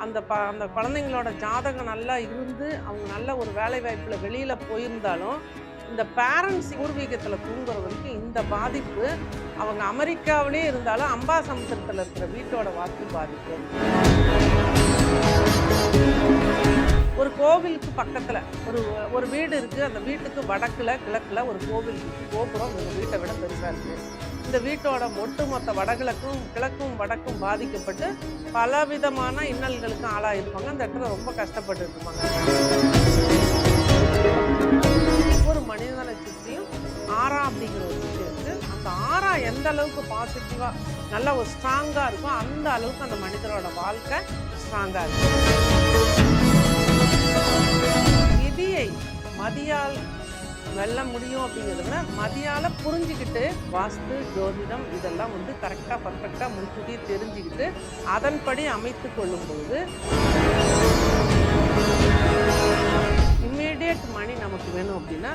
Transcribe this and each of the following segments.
அந்த ப அந்த குழந்தைங்களோட ஜாதகம் நல்லா இருந்து அவங்க நல்ல ஒரு வேலை வாய்ப்பில் வெளியில் போயிருந்தாலும் இந்த பேரண்ட்ஸ் பூர்வீகத்தில் தூங்குற வரைக்கும் இந்த பாதிப்பு அவங்க அமெரிக்காவிலே இருந்தாலும் அம்பாசமுத்திரத்தில் இருக்கிற வீட்டோட வாஸ்து பாதிப்பு. ஒரு கோவிலுக்கு பக்கத்தில் ஒரு ஒரு வீடு இருக்குது அந்த வீட்டுக்கு வடக்கில் கிழக்கில் ஒரு கோவில் கோபுரம் இந்த வீட்டை விட பெருசாக இருக்குது இந்த வீட்டோட ஒட்டுமொத்த வடகிழக்கும் கிழக்கும் வடக்கும் பாதிக்கப்பட்டு பலவிதமான இன்னல்களுக்கும் ஆளாயிருப்பாங்க. அந்த இடத்துல ரொம்ப கஷ்டப்பட்டு இருப்பாங்க ஒவ்வொரு மனிதனை சுற்றியும் ஆறா அப்படிங்கிற ஒரு விஷயம் இருக்கு. அந்த ஆறா எந்த அளவுக்கு பாசிட்டிவா நல்ல ஒரு ஸ்ட்ராங்கா இருக்கும் அந்த அளவுக்கு அந்த மனிதரோட வாழ்க்கை ஸ்ட்ராங்கா இருக்கும் விதியை மதியால் வெல்ல முடியும் அப்படிங்கிறத மதியால புரிஞ்சுக்கிட்டு வாஸ்து ஜோதிடம் இதெல்லாம் வந்து கரெக்டாக பர்ஃபெக்டாக முன்கூட்டி தெரிஞ்சுக்கிட்டு அதன்படி அமைத்து கொள்ளும் பொழுது இம்மீடியட் மணி நமக்கு வேணும் அப்படின்னா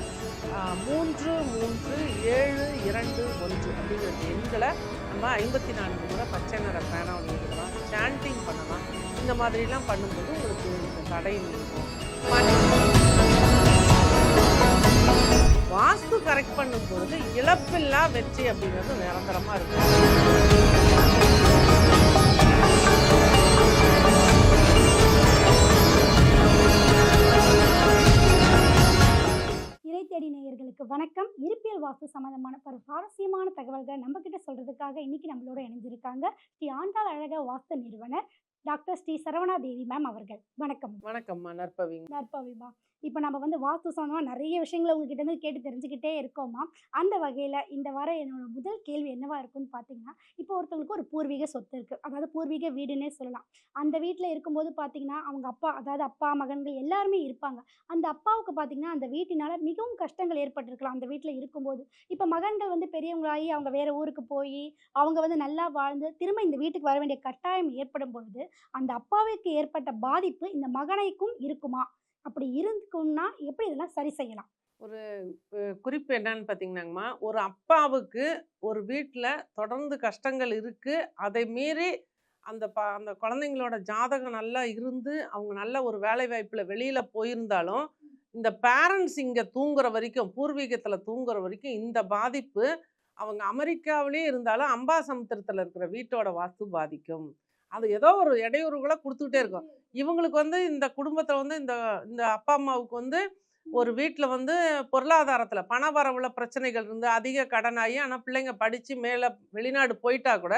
மூன்று மூன்று ஏழு இரண்டு ஒன்று அப்படிங்கிற எண்களை நம்ம ஐம்பத்தி நான்கு முறை பச்சை நிற பேனாவில் எழுதலாம் சாண்டிங் பண்ணலாம். இந்த மாதிரிலாம் பண்ணும்போது உங்களுக்கு தடை இருக்கும் மணி வாஸ்து கரெக்ட் பண்ணும்பொழுது இழப்பில்லா வெற்றி அப்படிங்கிறது நிரந்தரமா இருக்கும். தேடி நேயர்களுக்கு வணக்கம். இருப்பியல் வாஸ்து சம்பந்தமான பல சுவாரஸ்யமான தகவல்களை நம்ம கிட்ட சொல்றதுக்காக இன்னைக்கு நம்மளோட இணைஞ்சிருக்காங்க. ஸ்ரீ ஆண்டாள் அழக வாஸ்து நிறுவனர் டாக்டர் ஸ்ரீ சரவணா தேவி மேம் அவர்கள். வணக்கம். வணக்கம்மா நற்பவிங்க நற்பவிமா. இப்போ நம்ம வந்து வாஸ்து சம்மந்தமாக நிறைய விஷயங்களை உங்ககிட்ட இருந்து கேட்டு தெரிஞ்சுக்கிட்டே இருக்கோமா? அந்த வகையில் இந்த வார என்னோட முதல் கேள்வி என்னவாக இருக்கும்னு பார்த்தீங்கன்னா இப்போ ஒருத்தவங்களுக்கு ஒரு பூர்வீக சொத்து இருக்குது அதாவது பூர்வீக வீடுன்னே சொல்லலாம். அந்த வீட்டில் இருக்கும்போது பார்த்தீங்கன்னா அவங்க அப்பா அதாவது அப்பா மகன்கள் எல்லாருமே இருப்பாங்க. அந்த அப்பாவுக்கு பார்த்தீங்கன்னா அந்த வீட்டினால் மிகவும் கஷ்டங்கள் ஏற்பட்டிருக்கலாம். அந்த வீட்டில் இருக்கும்போது. இப்போ மகன்கள் வந்து பெரியவங்களாகி அவங்க வேறு ஊருக்கு போய் அவங்க வந்து நல்லா வாழ்ந்து திரும்ப இந்த வீட்டுக்கு வர வேண்டிய கட்டாயம் ஏற்படும் பொழுது அந்த அப்பாவுக்கு ஏற்பட்ட பாதிப்பு இந்த மகனைக்கும் இருக்குமா? அப்படி இருக்கும்னா எப்படி இதெல்லாம் சரி செய்யலாம்? ஒரு குறிப்பு என்னன்னு பார்த்தீங்கன்னாங்கம்மா ஒரு அப்பாவுக்கு ஒரு வீட்டில் தொடர்ந்து கஷ்டங்கள் இருக்குது அதை மீறி அந்த ப அந்த குழந்தைங்களோட ஜாதகம் நல்லா இருந்து அவங்க நல்ல ஒரு வேலை வாய்ப்பில் வெளியில் போயிருந்தாலும் இந்த பேரண்ட்ஸ் இங்கே தூங்குற வரைக்கும் பூர்வீகத்தில் தூங்குற வரைக்கும் இந்த பாதிப்பு அவங்க அமெரிக்காவிலேயே இருந்தாலும் அம்பாசமுத்திரத்தில் இருக்கிற வீட்டோட வாஸ்து பாதிக்கும். அது ஏதோ ஒரு இடையூறுகளை கொடுத்துக்கிட்டே இருக்கும். இவங்களுக்கு வந்து இந்த குடும்பத்தை வந்து இந்த இந்த அப்பா அம்மாவுக்கு வந்து ஒரு வீட்டில் வந்து பொருளாதாரத்தில் பண வரவுல பிரச்சனைகள் இருந்து அதிக கடனாகி ஆனால் பிள்ளைங்க படித்து மேலே வெளிநாடு போயிட்டா கூட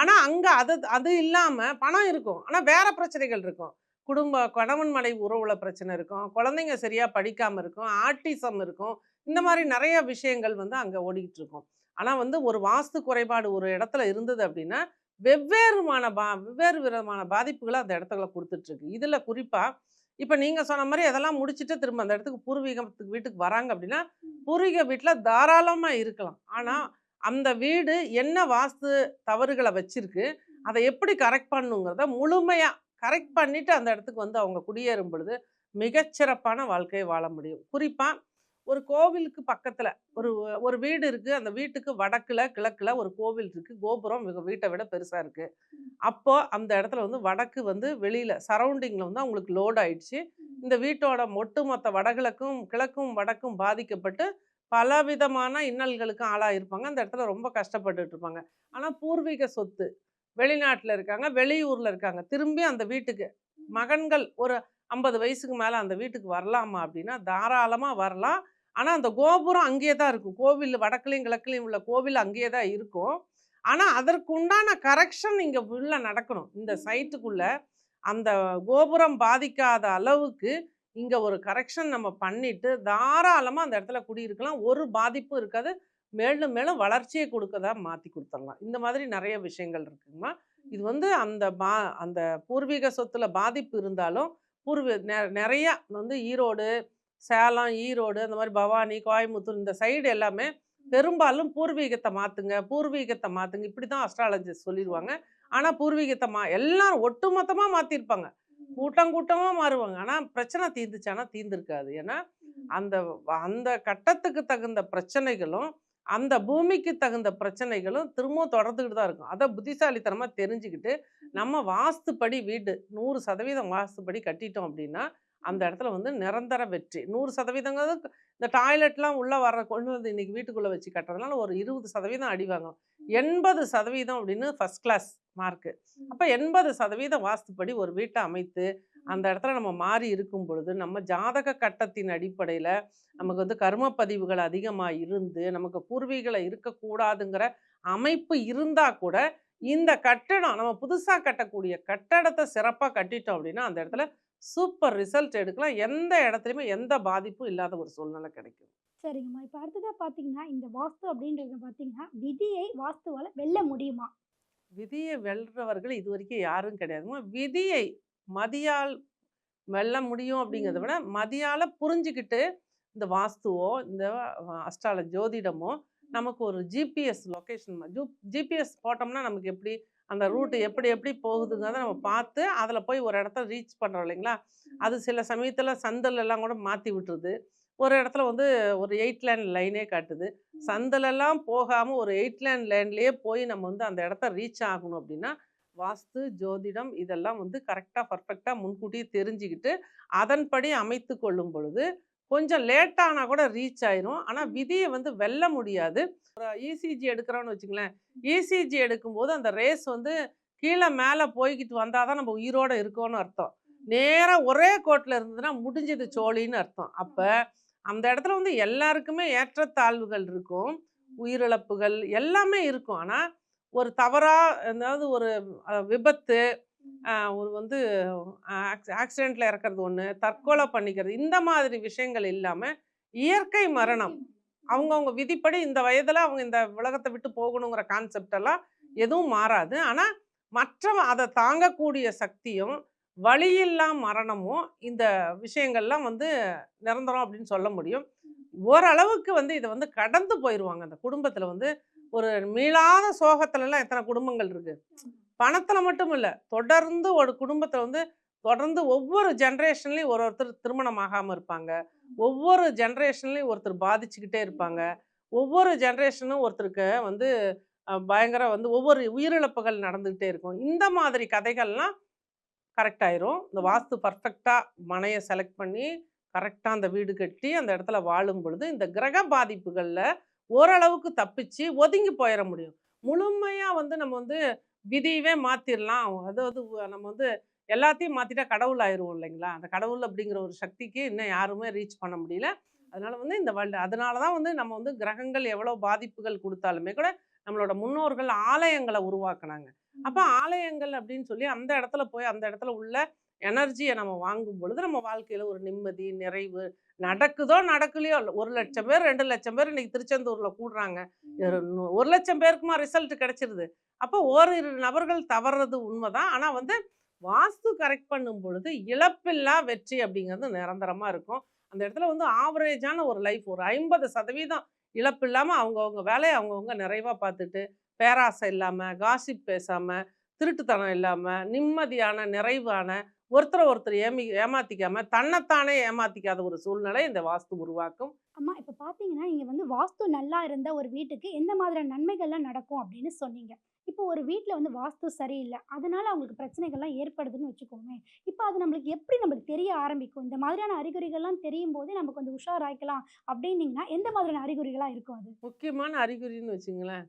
ஆனால் அங்கே அது அது இல்லாமல் பணம் இருக்கும். ஆனால் வேற பிரச்சனைகள் இருக்கும். குடும்ப கணவன் மனைவி உறவுல பிரச்சனை இருக்கும். குழந்தைங்க சரியாக படிக்காமல் இருக்கும். ஆர்டிசம் இருக்கும். இந்த மாதிரி நிறைய விஷயங்கள் வந்து அங்கே ஓடிக்கிட்டு இருக்கும். ஆனால் வந்து ஒரு வாஸ்து குறைபாடு ஒரு இடத்துல இருந்தது அப்படின்னா வெவ்வேறுமான பா வெவ்வேறு விதமான பாதிப்புகளை அந்த இடத்துல கொடுத்துட்ருக்கு. இதில் குறிப்பாக இப்போ நீங்கள் சொன்ன மாதிரி அதெல்லாம் முடிச்சுட்டு திரும்ப அந்த இடத்துக்கு பூர்வீகத்துக்கு வீட்டுக்கு வராங்க அப்படின்னா பூர்வீக வீட்டில் தாராளமாக இருக்கலாம். ஆனால் அந்த வீடு என்ன வாஸ்து தவறுகளை வச்சிருக்கு அதை எப்படி கரெக்ட் பண்ணுங்கிறத முழுமையாக கரெக்ட் பண்ணிட்டு அந்த இடத்துக்கு வந்து அவங்க குடியேறும் பொழுது மிகச்சிறப்பான வாழ்க்கையை வாழ முடியும். குறிப்பாக ஒரு கோவிலுக்கு பக்கத்தில் ஒரு ஒரு வீடு இருக்குது அந்த வீட்டுக்கு வடக்கில் கிழக்கில் ஒரு கோவில் இருக்குது கோபுரம் வீட்டை விட பெருசாக இருக்குது அப்போ அந்த இடத்துல வந்து வடக்கு வந்து வெளியில் சரௌண்டிங்கில் வந்து அவங்களுக்கு லோட் ஆயிடுச்சு. இந்த வீட்டோட ஒட்டுமொத்த வடகிழக்கும் கிழக்கும் வடக்கும் பாதிக்கப்பட்டு பலவிதமான இன்னல்களுக்கும் ஆளாயிருப்பாங்க. அந்த இடத்துல ரொம்ப கஷ்டப்பட்டுட்டு இருப்பாங்க. ஆனால் பூர்வீக சொத்து வெளிநாட்டில் இருக்காங்க வெளியூரில் இருக்காங்க. திரும்பி அந்த வீட்டுக்கு மகன்கள் ஒரு ஐம்பது வயசுக்கு மேலே அந்த வீட்டுக்கு வரலாமா அப்படின்னா தாராளமாக வரலாம். ஆனால் அந்த கோபுரம் அங்கேயே தான் இருக்கும். கோவில் வடக்குலையும் கிழக்குலையும் உள்ள கோவில் அங்கேயே தான் இருக்கும். ஆனால் அதற்குண்டான கரெக்ஷன் இங்கே உள்ள நடக்கணும். இந்த சைட்டுக்குள்ளே அந்த கோபுரம் பாதிக்காத அளவுக்கு இங்கே ஒரு கரெக்ஷன் நம்ம பண்ணிட்டு தாராளமாக அந்த இடத்துல குடியிருக்கலாம். ஒரு பாதிப்பும் இருக்காது. மேலும் மேலும் வளர்ச்சியை கொடுக்கதா மாற்றி கொடுத்துடலாம். இந்த மாதிரி நிறைய விஷயங்கள் இருக்குங்கம்மா. இது வந்து அந்த பா அந்த பூர்வீக சொத்துல பாதிப்பு இருந்தாலும் பூர்வீ நெ- நிறைய வந்து ஈரோடு சேலம் ஈரோடு அந்த மாதிரி பவானி கோயம்புத்தூர் இந்த சைடு எல்லாமே பெரும்பாலும் பூர்வீகத்தை மாற்றுங்க பூர்வீகத்தை மாற்றுங்க இப்படி தான் அஸ்ட்ராலஜிஸ்ட் சொல்லிடுவாங்க ஆனால் பூர்வீகத்தை மா எல்லாரும் ஒட்டுமொத்தமாக மாற்றிருப்பாங்க கூட்டம் கூட்டமாக மாறுவாங்க. ஆனால் பிரச்சனை தீர்ந்துச்சானா தீர்ந்துருக்காது. ஏன்னா அந்த அந்த கட்டத்துக்கு தகுந்த பிரச்சனைகளும் அந்த பூமிக்கு தகுந்த பிரச்சனைகளும் திரும்பவும் தொடர்ந்துக்கிட்டு தான் இருக்கும். அதை புத்திசாலித்தனமாக தெரிஞ்சுக்கிட்டு நம்ம வாஸ்துப்படி வீடு நூறு சதவீதம் வாஸ்துப்படி கட்டிட்டோம் அப்படின்னா அந்த இடத்துல வந்து நிரந்தர வெற்றி. நூறு சதவீதங்கிறது இந்த டாய்லெட்லாம் உள்ளே வர கொண்டு வந்து இன்னைக்கு வீட்டுக்குள்ளே வச்சு கட்டுறதுனால ஒரு இருபது சதவீதம் அடி வாங்கலாம். எண்பது சதவீதம் அப்படின்னு ஃபர்ஸ்ட் கிளாஸ் மார்க்கு அப்போ எண்பது சதவீதம் வாஸ்துப்படி ஒரு வீட்டை அமைத்து அந்த இடத்துல நம்ம மாறி இருக்கும் பொழுது நம்ம ஜாதக கட்டத்தின் அடிப்படையில் நமக்கு வந்து கர்ம பதிவுகள் அதிகமாக இருந்து நமக்கு பூர்வீகளை இருக்கக்கூடாதுங்கிற அமைப்பு இருந்தால் கூட இந்த கட்டடம் நம்ம புதுசாக கட்டக்கூடிய கட்டடத்தை சிறப்பாக கட்டிட்டோம் அப்படின்னா அந்த இடத்துல சூப்பர் ரிசல்ட் எடுக்கலாம். எந்த இடத்துலையுமே எந்த பாதிப்பும் இல்லாத ஒரு சூழ்நிலை கிடைக்கும். சரிங்கம்மா. இப்போ அடுத்ததாக பார்த்தீங்கன்னா இந்த வாஸ்து அப்படின்றது பார்த்தீங்கன்னா விதியை வாஸ்துவால் வெல்ல முடியுமா? விதியை வெல்றவர்கள் இது வரைக்கும் யாரும் கிடையாதுமா விதியை மதியால் வெல்ல முடியும் அப்படிங்கிறத விட மதியால் புரிஞ்சுக்கிட்டு இந்த வாஸ்துவோ இந்த அஷ்டால ஜோதிடமோ நமக்கு ஒரு ஜிபிஎஸ் லொக்கேஷன் ஜிபிஎஸ் போட்டோம்னா நமக்கு எப்படி அந்த ரூட்டு எப்படி எப்படி போகுதுங்கிறத நம்ம பார்த்து அதில் போய் ஒரு இடத்த ரீச் பண்ணுறோம் இல்லைங்களா? அது சில சமயத்தில் சந்தலெல்லாம் கூட மாற்றி விட்டுருது. ஒரு இடத்துல வந்து ஒரு எயிட் லேன் லைனே காட்டுது. சந்தலெல்லாம் போகாமல் ஒரு எயிட் லேன் லைன்லேயே போய் நம்ம வந்து அந்த இடத்த ரீச் ஆகணும் அப்படின்னா வாஸ்து ஜோதிடம் இதெல்லாம் வந்து கரெக்டாக பர்ஃபெக்டாக முன்கூட்டியே தெரிஞ்சுக்கிட்டு அதன்படி அமைத்து கொள்ளும் பொழுது கொஞ்சம் லேட்டானா கூட ரீச் ஆயிரும். ஆனால் விதியை வந்து வெல்ல முடியாது. இசிஜி எடுக்கிறோன்னு வச்சுங்களேன் இசிஜி எடுக்கும்போது அந்த ரேஸ் வந்து கீழே மேலே போய்கிட்டு வந்தால் தான் நம்ம உயிரோடு இருக்கோன்னு அர்த்தம். நேராக ஒரே கோட்டில் இருந்ததுன்னா முடிஞ்சது சோழின்னு அர்த்தம். அப்போ அந்த இடத்துல வந்து எல்லாருக்குமே ஏற்றத்தாழ்வுகள் இருக்கும். உயிரிழப்புகள் எல்லாமே இருக்கும். ஆனால் ஒரு தவறாக அதாவது ஒரு விபத்து ஒரு வந்து ஆக்சிடெண்ட்டில் இறக்கிறது ஒன்று தற்கொலை பண்ணிக்கிறது இந்த மாதிரி விஷயங்கள் இல்லாமல் இயற்கை மரணம். அவங்கவுங்க விதிப்படி இந்த வயதில் அவங்க இந்த உலகத்தை விட்டு போகணுங்கிற கான்செப்ட் எல்லாம் எதுவும் மாறாது. ஆனால் மற்ற அதை தாங்கக்கூடிய சக்தியும் வழியில்லா மரணமும் இந்த விஷயங்கள்லாம் வந்து நிரந்தரம் அப்படின்னு சொல்ல முடியும். ஓரளவுக்கு வந்து இதை வந்து கடந்து போயிடுவாங்க அந்த குடும்பத்தில் வந்து ஒரு மீளாத சோகத்துலலாம் எத்தனை குடும்பங்கள் இருக்கு. பணத்தில் மட்டும் இல்லை தொடர்ந்து ஒரு குடும்பத்தில் வந்து தொடர்ந்து ஒவ்வொரு ஜென்ரேஷன்லேயும் ஒரு ஒருத்தர் திருமணம் ஆகாமல் இருப்பாங்க. ஒவ்வொரு ஜென்ரேஷன்லேயும் ஒருத்தர் பாதிச்சுக்கிட்டே இருப்பாங்க. ஒவ்வொரு ஜென்ரேஷனும் ஒருத்தருக்கு வந்து பயங்கர வந்து ஒவ்வொரு உயிரிழப்புகள் நடந்துக்கிட்டே இருக்கும். இந்த மாதிரி கதைகள்லாம் கரெக்ட் ஆயிரும். இந்த வாஸ்து பர்ஃபெக்டாக மனையை செலக்ட் பண்ணி கரெக்டாக அந்த வீடு கட்டி அந்த இடத்துல வாழும் பொழுது இந்த கிரக பாதிப்புகளில் ஓரளவுக்கு தப்பிச்சு ஒதுங்கி போயிட முடியும். முழுமையாக வந்து நம்ம வந்து விதியவே மாற்றிடலாம் அதாவது நம்ம வந்து எல்லாத்தையும் மாற்றிட்டா கடவுள் ஆயிடுவோம் இல்லைங்களா? அந்த கடவுள் அப்படிங்கிற ஒரு சக்திக்கு இன்னும் யாருமே ரீச் பண்ண முடியல. அதனால வந்து இந்த வேர்ல்டு அதனால தான் வந்து நம்ம வந்து கிரகங்கள் எவ்வளோ பாதிப்புகள் கொடுத்தாலுமே கூட நம்மளோட முன்னோர்கள் ஆலயங்களை உருவாக்குனாங்க. அப்போ ஆலயங்கள் அப்படின்னு சொல்லி அந்த இடத்துல போய் அந்த இடத்துல உள்ள எனர்ஜியை நம்ம வாங்கும் பொழுது நம்ம வாழ்க்கையில் ஒரு நிம்மதி நிறைவு நடக்குதோ நடக்கலையோ ஒரு லட்சம் பேர் ரெண்டு லட்சம் பேர் இன்னைக்கு திருச்செந்தூரில் கூடுறாங்க. ஒரு லட்சம் பேருக்குமா ரிசல்ட் கிடைச்சிருது. அப்போ ஓரிரு நபர்கள் தவறுறது உண்மைதான். ஆனால் வந்து வாஸ்து கரெக்ட் பண்ணும் பொழுது இழப்பில்லா வெற்றி அப்படிங்கிறது நிரந்தரமாக இருக்கும். அந்த இடத்துல வந்து ஆவரேஜான ஒரு லைஃப் ஒரு ஐம்பது சதவீதம் இழப்பு இல்லாமல் அவங்கவுங்க வேலையை அவங்கவுங்க நிறைவாக பார்த்துட்டு பேராசை இல்லாமல் காசிப் பேசாமல் திருட்டுத்தனம் இல்லாமல் நிம்மதியான நிறைவான ஒருத்தரை ஒருத்தர் ஏமி ஏமாத்திக்காம தன்னைத்தானே ஏமாத்திக்காத ஒரு சூழ்நிலை இந்த வாஸ்து உருவாக்கும். அம்மா இப்போ பார்த்தீங்கன்னா இங்கே வந்து வாஸ்து நல்லா இருந்த ஒரு வீட்டுக்கு எந்த மாதிரியான நன்மைகள்லாம் நடக்கும் அப்படின்னு சொன்னீங்க. இப்போ ஒரு வீட்டில் வந்து வாஸ்து சரியில்லை. அதனால அவங்களுக்கு பிரச்சனைகள்லாம் ஏற்படுதுன்னு வச்சுக்கோமே. இப்போ அது நம்மளுக்கு எப்படி நம்மளுக்கு தெரிய ஆரம்பிக்கும்? இந்த மாதிரியான அறிகுறிகள்லாம் தெரியும் போது நம்ம கொஞ்சம் உஷாராய்க்கலாம். அப்படின்னீங்கன்னா எந்த மாதிரியான அறிகுறிகளாக இருக்கும் அது? முக்கியமான அறிகுறின்னு வச்சுங்களேன்.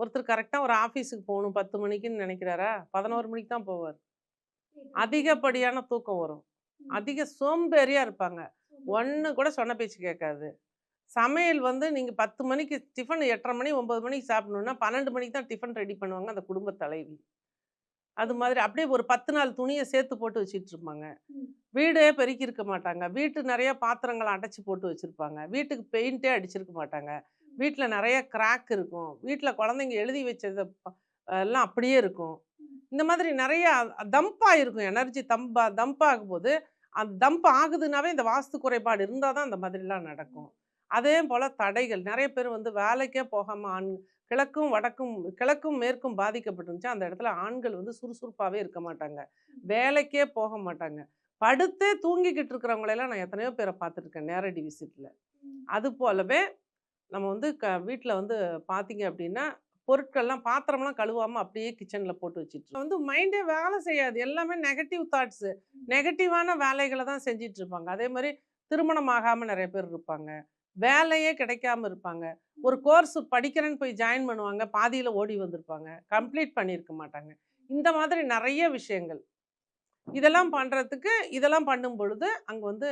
ஒருத்தர் கரெக்டாக ஒரு ஆஃபீஸுக்கு போகணும். பத்து மணிக்குன்னு நினைக்கிறாரா? பதினோரு மணிக்கு தான் போவார். அதிகப்படியான தூக்கம் வரும். அதிக சோம்பேறியாக இருப்பாங்க. ஒன்று கூட சொன்ன பேச்சு கேட்காது. சமையல் வந்து நீங்கள் பத்து மணிக்கு டிஃபன் எட்டரை மணி ஒம்பது மணிக்கு சாப்பிடணுன்னா பன்னெண்டு மணிக்கு தான் டிஃபன் ரெடி பண்ணுவாங்க அந்த குடும்ப தலைவி. அது மாதிரி அப்படியே ஒரு பத்து நாள் துணியை சேர்த்து போட்டு வச்சிட்டு இருப்பாங்க. வீடே பெருக்கி இருக்க மாட்டாங்க. வீட்டு நிறைய பாத்திரங்களை அடைச்சி போட்டு வச்சுருப்பாங்க. வீட்டுக்கு பெயிண்டே அடிச்சிருக்க மாட்டாங்க. வீட்டில் நிறைய கிராக் இருக்கும். வீட்டில் குழந்தைங்க எழுதி வச்சது எல்லாம் அப்படியே இருக்கும். இந்த மாதிரி நிறைய தம்பாக இருக்கும் எனர்ஜி தம்பா தம்ப் ஆகும்போது அந்த தம்ப் ஆகுதுனாவே இந்த வாஸ்து குறைபாடு இருந்தால் தான் அந்த மாதிரிலாம் நடக்கும். அதே போல் தடைகள் நிறைய பேர் வந்து வேலைக்கே போகாமல் ஆண் கிழக்கும் வடக்கும் கிழக்கும் மேற்கும் பாதிக்கப்பட்டிருந்துச்சு அந்த இடத்துல ஆண்கள் வந்து சுறுசுறுப்பாகவே இருக்க மாட்டாங்க. வேலைக்கே போக மாட்டாங்க. படுத்தே தூங்கிக்கிட்டு இருக்கிறவங்களெல்லாம் நான் எத்தனையோ பேரை பார்த்துருக்கேன் நேரடி விசிட்டில் அது போலவே நம்ம வந்து க வீட்டில் வந்து பார்த்தீங்க அப்படின்னா பொருட்கள்லாம் பாத்திரம்லாம் கழுவாமல் அப்படியே கிச்சனில் போட்டு வச்சுட்டு வந்து மைண்டே வேலை செய்யாது. எல்லாமே நெகட்டிவ் தாட்ஸு நெகட்டிவான வேலைகளை தான் செஞ்சிட்டு இருப்பாங்க. அதே மாதிரி திருமணம் ஆகாமல் நிறைய பேர் இருப்பாங்க. வேலையே கிடைக்காம இருப்பாங்க. ஒரு கோர்ஸ் படிக்கிறேன்னு போய் ஜாயின் பண்ணுவாங்க. பாதியில் ஓடி வந்திருப்பாங்க. கம்ப்ளீட் பண்ணியிருக்க மாட்டாங்க. இந்த மாதிரி நிறைய விஷயங்கள். இதெல்லாம் பண்ணுறதுக்கு இதெல்லாம் பண்ணும் பொழுது அங்கே வந்து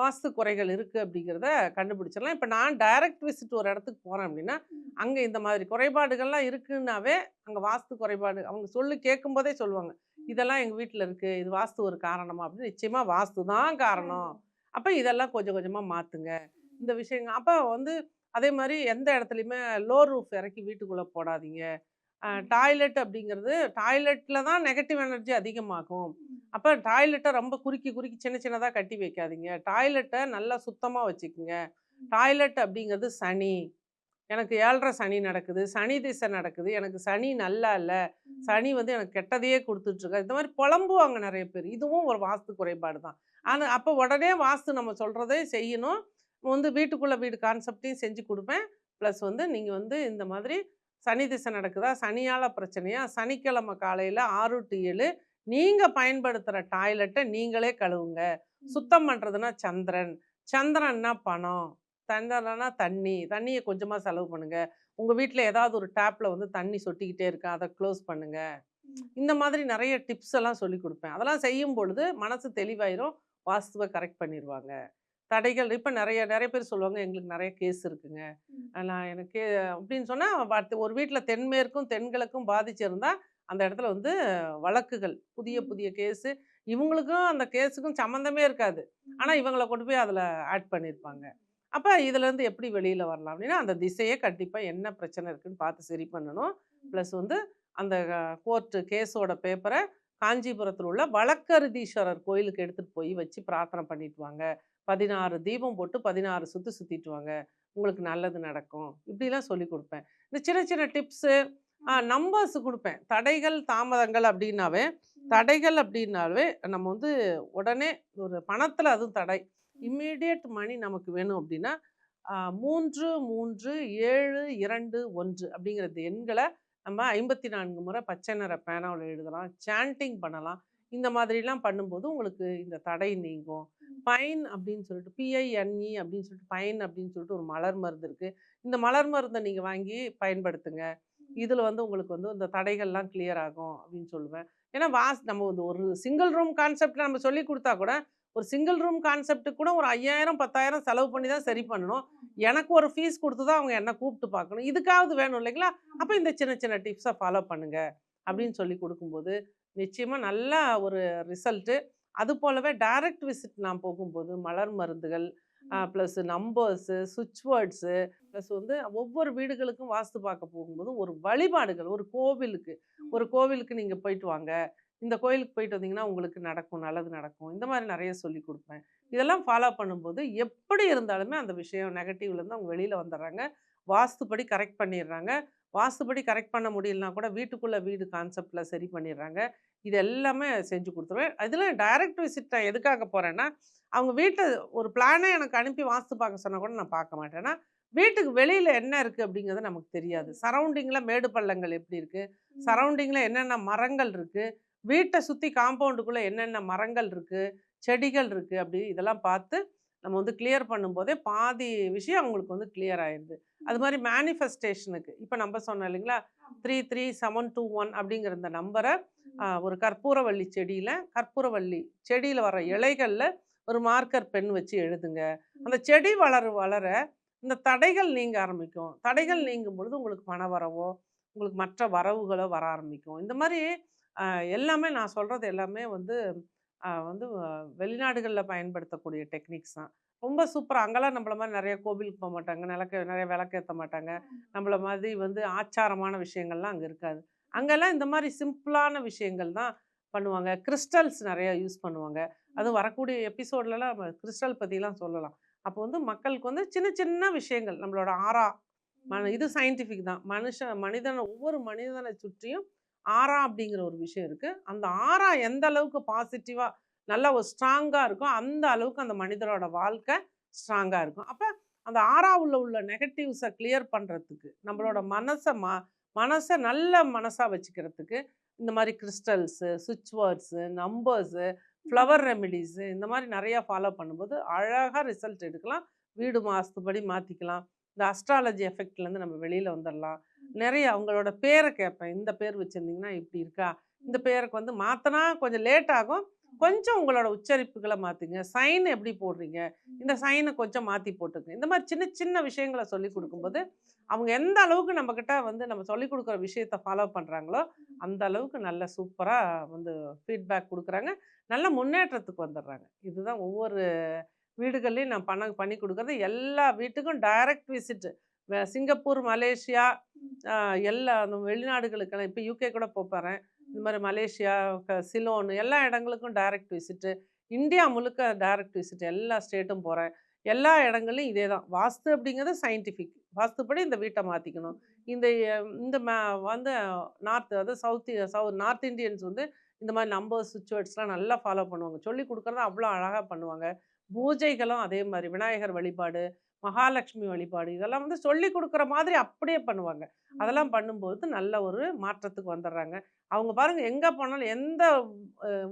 வாஸ்து குறைகள் இருக்குது அப்படிங்கிறத கண்டுபிடிச்சிடலாம். இப்போ நான் டைரக்ட் விசிட் ஒரு இடத்துக்கு போகிறேன் அப்படின்னா அங்கே இந்த மாதிரி குறைபாடுகள்லாம் இருக்குன்னாவே அங்கே வாஸ்து குறைபாடு அவங்க சொல்லி கேட்கும்போதே சொல்லுவாங்க. இதெல்லாம் எங்கள் வீட்டில் இருக்குது இது வாஸ்து ஒரு காரணமா? அப்படின்னு நிச்சயமாக வாஸ்து தான் காரணம். அப்போ இதெல்லாம் கொஞ்சம் கொஞ்சமாக மாற்றுங்க இந்த விஷயங்கள் அப்போ வந்து அதே மாதிரி எந்த இடத்துலையுமே லோ ரூஃப் இறக்கி வீட்டுக்குள்ளே போடாதீங்க. டாய்லெட் அப்படிங்கிறது டாய்லெட்டில் தான் நெகட்டிவ் எனர்ஜி அதிகமாகும். அப்போ டாய்லெட்டை ரொம்ப குறுக்கி குறுக்கி சின்ன சின்னதாக கட்டி வைக்காதீங்க. டாய்லெட்டை நல்லா சுத்தமாக வச்சுக்கோங்க. டாய்லெட் அப்படிங்கிறது சனி. எனக்கு ஏழரை சனி நடக்குது. சனி திசை நடக்குது. எனக்கு சனி நல்லா இல்லை. சனி வந்து எனக்கு கெட்டதையே கொடுத்துட்ருக்கு. இந்த மாதிரி புலம்புவாங்க நிறைய பேர். இதுவும் ஒரு வாஸ்து குறைபாடு தான். ஆனால் அப்போ உடனே வாஸ்து நம்ம சொல்கிறதே செய்யணும். வந்து வீட்டுக்குள்ளே வீடு கான்செப்டையும் செஞ்சு கொடுப்பேன். ப்ளஸ் வந்து நீங்கள் வந்து இந்த மாதிரி சனி திசை நடக்குதா? சனியால் பிரச்சனையா? சனிக்கிழமை காலையில் ஆறு டு ஏழு நீங்கள் பயன்படுத்துகிற டாய்லெட்டை நீங்களே கழுவுங்க. சுத்தம் பண்ணுறதுனா சந்திரன். சந்திரன்னா பணம்? சந்திரனா தண்ணி. தண்ணியை கொஞ்சமாக செலவு பண்ணுங்க. உங்கள் வீட்டில் ஏதாவது ஒரு டேப்பில் வந்து தண்ணி சொட்டிக்கிட்டே இருக்கா. அதை க்ளோஸ் பண்ணுங்க. இந்த மாதிரி நிறைய டிப்ஸ் எல்லாம் சொல்லி கொடுப்பேன். அதெல்லாம் செய்யும் பொழுது மனசு தெளிவாயிரும். வாஸ்துவை கரெக்ட் பண்ணிடுவாங்க தடைகள் இப்போ நிறைய நிறைய பேர் சொல்லுவாங்க எங்களுக்கு நிறைய கேஸ் இருக்குங்க. நான் எனக்கு அப்படின்னு சொன்னால் ஒரு வீட்டில் தென்மேற்கும் தென்கிழக்கும் பாதிச்சிருந்தா அந்த இடத்துல வந்து வழக்குகள் புதிய புதிய கேஸு இவங்களுக்கும் அந்த கேஸுக்கும் சம்மந்தமே இருக்காது. ஆனால் இவங்களை கொண்டு போய் அதில் ஆட் பண்ணியிருப்பாங்க அப்போ இதுலேருந்து எப்படி வெளியில் வரலாம் அப்படின்னா அந்த திசையே கண்டிப்பாக என்ன பிரச்சனை இருக்குன்னு பார்த்து சரி பண்ணணும். ப்ளஸ் வந்து அந்த கோர்ட்டு கேஸோட பேப்பரை காஞ்சிபுரத்தில் உள்ள வழக்கருதீஸ்வரர் கோயிலுக்கு எடுத்துகிட்டு போய் வச்சு பிரார்த்தனை பண்ணிட்டு வாங்க. பதினாறு தீபம் போட்டு பதினாறு சுற்றி சுற்றிட்டு வாங்க உங்களுக்கு நல்லது நடக்கும். இப்படிலாம் சொல்லி கொடுப்பேன். இந்த சின்ன சின்ன டிப்ஸு நம்பர்ஸ் கொடுப்பேன். தடைகள் தாமதங்கள் அப்படின்னாவே தடைகள் அப்படின்னாவே நம்ம வந்து உடனே ஒரு பணத்தில் அதுவும் தடை. இம்மீடியட் மணி நமக்கு வேணும் அப்படின்னா மூன்று மூன்று ஏழு இரண்டு ஒன்று அப்படிங்கிறது எண்களை நம்ம ஐம்பத்தி நான்கு முறை பச்சை நிற பேனாவில் எழுதலாம் சாண்டிங் பண்ணலாம். இந்த மாதிரிலாம் பண்ணும்போது உங்களுக்கு இந்த தடை நீங்கும். பைன் அப்படின்னு சொல்லிட்டு பிஐஎன்இ அப்படின்னு சொல்லிட்டு பைன் அப்படின்னு சொல்லிட்டு ஒரு மலர் மருந்து இருக்குது இந்த மலர் மருந்தை நீங்கள் வாங்கி பயன்படுத்துங்க. இதில் வந்து உங்களுக்கு வந்து இந்த தடைகள்லாம் கிளியர் ஆகும் அப்படின்னு சொல்லுவேன். ஏன்னா வாஸ் நம்ம வந்து ஒரு சிங்கிள் ரூம் கான்செப்ட் நம்ம சொல்லி கொடுத்தா கூட ஒரு சிங்கிள் ரூம் கான்செப்ட்டுக்கு கூட ஒரு ஐயாயிரம் பத்தாயிரம் செலவு பண்ணி தான் சரி பண்ணணும். எனக்கு ஒரு ஃபீஸ் கொடுத்து தான் அவங்க என்ன கூப்பிட்டு பார்க்கணும். இதுக்காவது வேணும் இல்லைங்களா? அப்போ இந்த சின்ன சின்ன டிப்ஸை ஃபாலோ பண்ணுங்க அப்படின்னு சொல்லி கொடுக்கும்போது நிச்சயமாக நல்ல ஒரு ரிசல்ட்டு அது போலவே டைரக்ட் விசிட் நான் போகும்போது மலர் மருந்துகள் ப்ளஸ் நம்பர்ஸு சுவிட்ச் வேர்ட்ஸு ப்ளஸ் வந்து ஒவ்வொரு வீடுகளுக்கும் வாஸ்து பார்க்க போகும்போது ஒரு வழிபாடுகள் ஒரு கோவிலுக்கு ஒரு கோவிலுக்கு நீங்கள் போயிட்டு வாங்க. இந்த கோயிலுக்கு போயிட்டு வந்தீங்கன்னா உங்களுக்கு நடக்கும் நல்லது நடக்கும். இந்த மாதிரி நிறைய சொல்லி கொடுப்பேன். இதெல்லாம் ஃபாலோ பண்ணும்போது எப்படி இருந்தாலுமே அந்த விஷயம் நெகட்டிவ்லேருந்து அவங்க வெளியில் வந்துடுறாங்க வாஸ்துப்படி கரெக்ட் பண்ணிடுறாங்க வாஸ்துப்படி கரெக்ட் பண்ண முடியலனா கூட வீட்டுக்குள்ளே வீடு கான்செப்டில் சரி பண்ணிடுறாங்க. இது எல்லாமே செஞ்சு கொடுத்துருவேன். இதில் டைரக்ட் விசிட் நான் எதுக்காக போகிறேன்னா அவங்க வீட்டை ஒரு பிளானே எனக்கு அனுப்பி வாஸ்து பார்க்க சொன்னால் கூட நான் பார்க்க மாட்டேன்னா வீட்டுக்கு வெளியில் என்ன இருக்குது அப்படிங்கிறது நமக்கு தெரியாது. சரௌண்டிங்கில் மேடு பள்ளங்கள் எப்படி இருக்குது சரௌண்டிங்கில் என்னென்ன மரங்கள் இருக்குது வீட்டை சுற்றி காம்பவுண்டுக்குள்ளே என்னென்ன மரங்கள் இருக்குது செடிகள் இருக்குது அப்படி இதெல்லாம் பார்த்து நம்ம வந்து கிளியர் பண்ணும்போதே பாதி விஷயம் அவங்களுக்கு வந்து கிளியர் ஆயிடுது அது மாதிரி மேனிஃபெஸ்டேஷனுக்கு இப்போ நம்ம சொன்னோம் இல்லைங்களா? Three three seven two one அப்படிங்கிற இந்த நம்பரை ஒரு கற்பூரவள்ளி செடியில் கற்பூரவள்ளி செடியில் வர இலைகளில் ஒரு மார்க்கர் பென் வச்சு எழுதுங்க. அந்த செடி வளர வளர இந்த தடைகள் நீங்க ஆரம்பிக்கும். தடைகள் நீங்கும் பொழுது உங்களுக்கு பண வரவோ உங்களுக்கு மற்ற வரவுகளோ வர ஆரம்பிக்கும். இந்த மாதிரி எல்லாமே நான் சொல்றது எல்லாமே வந்து வந்து வெளிநாடுகளில் பயன்படுத்தக்கூடிய டெக்னிக்ஸ் தான். ரொம்ப சூப்பராக அங்கெல்லாம் நம்மள மாதிரி நிறைய கோவிலுக்கு போக மாட்டாங்க. நிலக்க நிறைய விளக்கேற்ற மாட்டாங்க. நம்மள மாதிரி வந்து ஆச்சாரமான விஷயங்கள்லாம் அங்கே இருக்காது. அங்கெல்லாம் இந்த மாதிரி சிம்பிளான விஷயங்கள் தான் பண்ணுவாங்க. கிறிஸ்டல்ஸ் நிறைய யூஸ் பண்ணுவாங்க. அதுவும் வரக்கூடிய எபிசோட்லலாம் நம்ம கிறிஸ்டல் பற்றிலாம் சொல்லலாம். அப்போ வந்து மக்களுக்கு வந்து சின்ன சின்ன விஷயங்கள் நம்மளோட ஆறா மன இது சயின்டிஃபிக் தான். மனுஷன் மனிதனை ஒவ்வொரு மனிதனை சுற்றியும் ஆறா அப்படிங்கிற ஒரு விஷயம் இருக்குது அந்த ஆறா எந்த அளவுக்கு பாசிட்டிவாக நல்ல ஒரு ஸ்ட்ராங்காக இருக்கும் அந்த அளவுக்கு அந்த மனிதரோட வாழ்க்கை ஸ்ட்ராங்காக இருக்கும். அப்போ அந்த ஆறாவுல உள்ள நெகட்டிவ்ஸை கிளியர் பண்ணுறதுக்கு நம்மளோட மனசை மா மனசை நல்ல மனசாக வச்சுக்கிறதுக்கு இந்த மாதிரி கிறிஸ்டல்ஸு சுவிட்ச் வேர்ட்ஸு நம்பர்ஸு ஃப்ளவர் ரெமெடிஸு இந்த மாதிரி நிறையா ஃபாலோ பண்ணும்போது அழகாக ரிசல்ட் எடுக்கலாம். வீடு மாசத்துப்படி மாற்றிக்கலாம் இந்த அஸ்ட்ராலஜி எஃபெக்ட்லேருந்து நம்ம வெளியில் வந்துடலாம் நிறைய அவங்களோட பேரை கேட்பேன். இந்த பேர் வச்சுருந்தீங்கன்னா இப்படி இருக்கா? இந்த பேருக்கு வந்து மாற்றினா கொஞ்சம் லேட் ஆகும். கொஞ்சம் உங்களோட உச்சரிப்புகளை மாற்றுங்க சைன் எப்படி போடுறீங்க? இந்த சைனை கொஞ்சம் மாற்றி போட்டுங்க இந்த மாதிரி சின்ன சின்ன விஷயங்களை சொல்லி கொடுக்கும்போது அவங்க எந்த அளவுக்கு நம்மக்கிட்ட வந்து நம்ம சொல்லி கொடுக்குற விஷயத்த ஃபாலோ பண்ணுறாங்களோ அந்த அளவுக்கு நல்ல சூப்பராக வந்து ஃபீட்பேக் கொடுக்குறாங்க. நல்ல முன்னேற்றத்துக்கு வந்துடுறாங்க. இதுதான் ஒவ்வொரு வீடுகள்லையும் நான் பண்ண பண்ணி கொடுக்குறது. எல்லா வீட்டுக்கும் டைரக்ட் விசிட்டு சிங்கப்பூர் மலேசியா எல்லா அந்த வெளிநாடுகளுக்கெல்லாம் இப்போ யூகே கூட போகிறேன் இந்த மாதிரி மலேசியா சிலோன் எல்லா இடங்களுக்கும் டைரக்ட் விசிட்டு இந்தியா முழுக்க டைரக்ட் விசிட் எல்லா ஸ்டேட்டும் போகிறேன் எல்லா இடங்கள்லையும் இதே தான். வாஸ்து அப்படிங்கிறது சயின்டிஃபிக் வாஸ்துப்படி இந்த வீட்டை மாற்றிக்கணும் இந்த இந்த ம வந்து நார்த் அதாவது சவுத் சவுத் நார்த் இந்தியன்ஸ் வந்து இந்த மாதிரி நம்பர்ஸ் சுச்சுவேட்ஸ்லாம் நல்லா ஃபாலோ பண்ணுவாங்க. சொல்லி கொடுக்குறத அவ்வளோ அழகாக பண்ணுவாங்க. பூஜைகளும் அதே மாதிரி. விநாயகர் வழிபாடு மகாலட்சுமி வழிபாடு இதெல்லாம் வந்து சொல்லி கொடுக்குற மாதிரி அப்படியே பண்ணுவாங்க. அதெல்லாம் பண்ணும்போது நல்ல ஒரு மாற்றத்துக்கு வந்துடுறாங்க அவங்க பாருங்க எங்க போனாலும் எந்த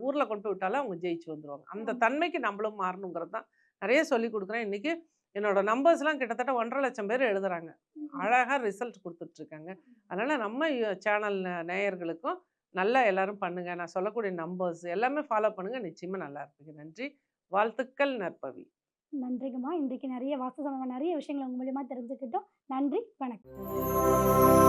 ஊர்ல கொண்டு போய் விட்டாலும் அவங்க ஜெயிச்சு வந்துருவாங்க. அந்த. தன்மைக்கு நம்மளும் மாறணுங்கிறது தான். நிறைய சொல்லி கொடுக்குறேன். இன்னைக்கு என்னோட நம்பர்ஸ்லாம் கிட்டத்தட்ட ஒன்றரை லட்சம் பேர் எழுதுறாங்க. அழகா ரிசல்ட் கொடுத்துட்டு இருக்காங்க அதனால நம்ம சேனல் நேயர்களுக்கும் நல்லா எல்லாரும் பண்ணுங்க. நான் சொல்லக்கூடிய நம்பர்ஸ் எல்லாமே ஃபாலோ பண்ணுங்க. நிச்சயமா நல்லா இருப்பீங்க. நன்றி. வாழ்த்துக்கள் நற்பவி. நன்றிங்கம்மா. இன்றைக்கு நிறைய வாஸ்து சம்பந்தமாக நிறைய விஷயங்கள் உங்க மூலியமா தெரிஞ்சுக்கிட்டோம். நன்றி. வணக்கம்.